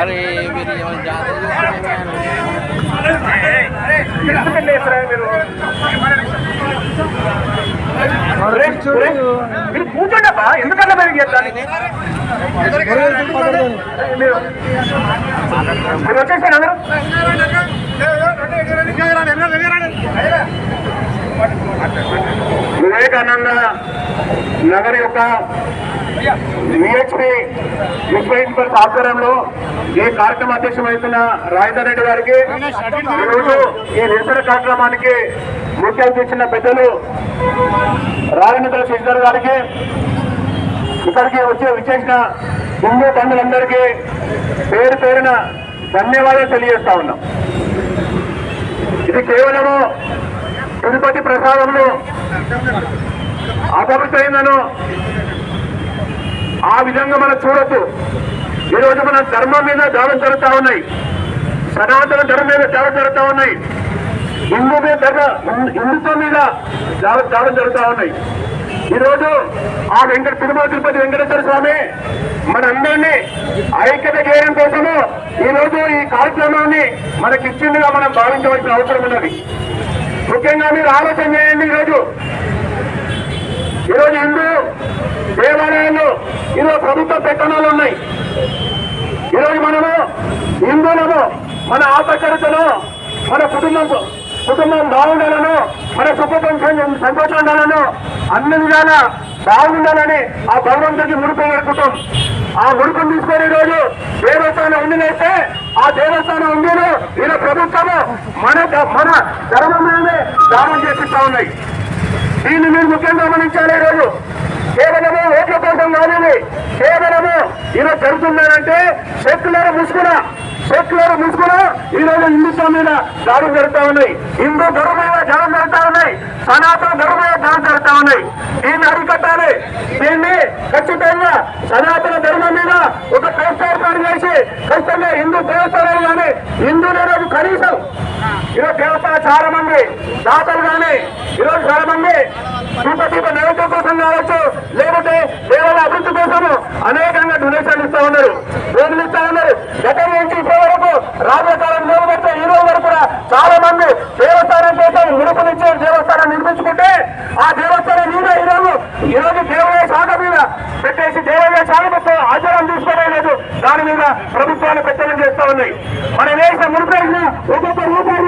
అరే మీరు మీరు కూర్చోండబ్బా ఎందుకన్నా మీరు చేద్దాన్ని మీరు మీరు వచ్చేసారు అందరూ వివేకానంద నగర్ యొక్క విహెచ్పి విశ్వ హిందూ ఆధ్వర్యంలో ఈ కార్యక్రమ అధ్యక్షమవుతున్న వహిస్తున్న రెడ్డి గారికి ఈరోజు ఈ నిరసన కార్యక్రమానికి ముఖ్య అధ్యక్షున్న పెద్దలు రాజేంద్ర శశిధర్ గారికి ఇక్కడికి వచ్చి విచ్చేసిన హిందూ బంధువులందరికీ పేరు పేరున ధన్యవాదాలు తెలియజేస్తా ఉన్నాం. ఇది కేవలము తిరుపతి ప్రసాదంలో అపవిత్రైందను ఆ విధంగా మనం చూడొద్దు ఈరోజు మన ధర్మం మీద దాడులు జరుగుతూ ఉన్నాయి. సనాతన ధర్మం మీద దాడులు జరుగుతూ ఉన్నాయి. హిందూ మీద హిందుత్వం మీద దాడులు దాడులు జరుగుతూ ఉన్నాయి. ఈరోజు ఆ వెంకట తిరుమల తిరుపతి వెంకటేశ్వర స్వామి మనందరినీ ఐక్యత చేయడం కోసము ఈ రోజు ఈ కార్యక్రమాన్ని మనకి ఇచ్చిందిగా మనం భావించవలసిన అవసరం ఉన్నది. ముఖ్యంగా మీరు ఆలోచన చేయండి ఈరోజు ఈరోజు హిందూ ఈరోజు ప్రభుత్వ పెత్తనాలు ఉన్నాయి. ఈరోజు మనము హిందువులము మన ఆపచరితను మన కుటుంబం కుటుంబం బాగుండాలను మన సుఖం సంతోషం ఉండాలను అన్ని విధాలా బాగుండాలని ఆ భగవంతుడికి ముడుపు పెడుకుంటాం ఆ ముడుపును తీసుకొని ఈరోజు దేవస్థానం ఉండినైతే ఆ దేవస్థానం ఉండిను ఈయన ప్రభుత్వము మన మన ధర్మం మీదనే దానం చేపిస్తా ఉన్నాయి. దీన్ని మీరు ముఖ్యంగా గమనించాలి ఈరోజు. కేవలము ఓట్ల కోసం కాదు ఇది. కేవలము ఈరోజు సెక్యులర్ ముసుగున సెక్యులర్ ముసుగున ఈ రోజు హిందుత్వం మీద దాడులు జరుగుతా ఉన్నాయి. హిందూ ధర్మం మీద దాడులు జరుగుతా ఉన్నాయి. సనాతన ధర్మం మీద దాడులు జరుగుతా ఉన్నాయి. దీన్ని అరికట్టాలి. దీన్ని ఖచ్చితంగా సనాతన ధర్మం మీద ఒక ట్రస్ట్ చేసి ఖచ్చితంగా హిందూ దేవస్థానాలు కానీ హిందువులు కనీసం ఈరోజు దేవస్థానం చాలా మంది దాతలు కానీ ఈరోజు చాలా మంది పట్టాలు ఇస్తా ఉన్నారు. భూములు ఇస్తా ఉన్నారు. గతం నుంచి ఇప్పటి వరకు రాజకాలం నిలబడితే ఈ రోజు వరకు చాలా మంది దేవస్థానం చేసే నిలుపునిచ్చే దేవస్థానం నిర్మించుకుంటే ఆ దేవస్థానం మీద ఈ రోజు ఈ రోజు దేవాలయ శాఖ మీద పెట్టేసి దేవాలయ శాఖతో ఆచారం తీసుకోవడం లేదు. దాని మీద ప్రభుత్వాన్ని పెట్టడం చేస్తా ఉన్నాయి. మన దేశం ముడిపేసిన ఒక్కొక్క రూపాయి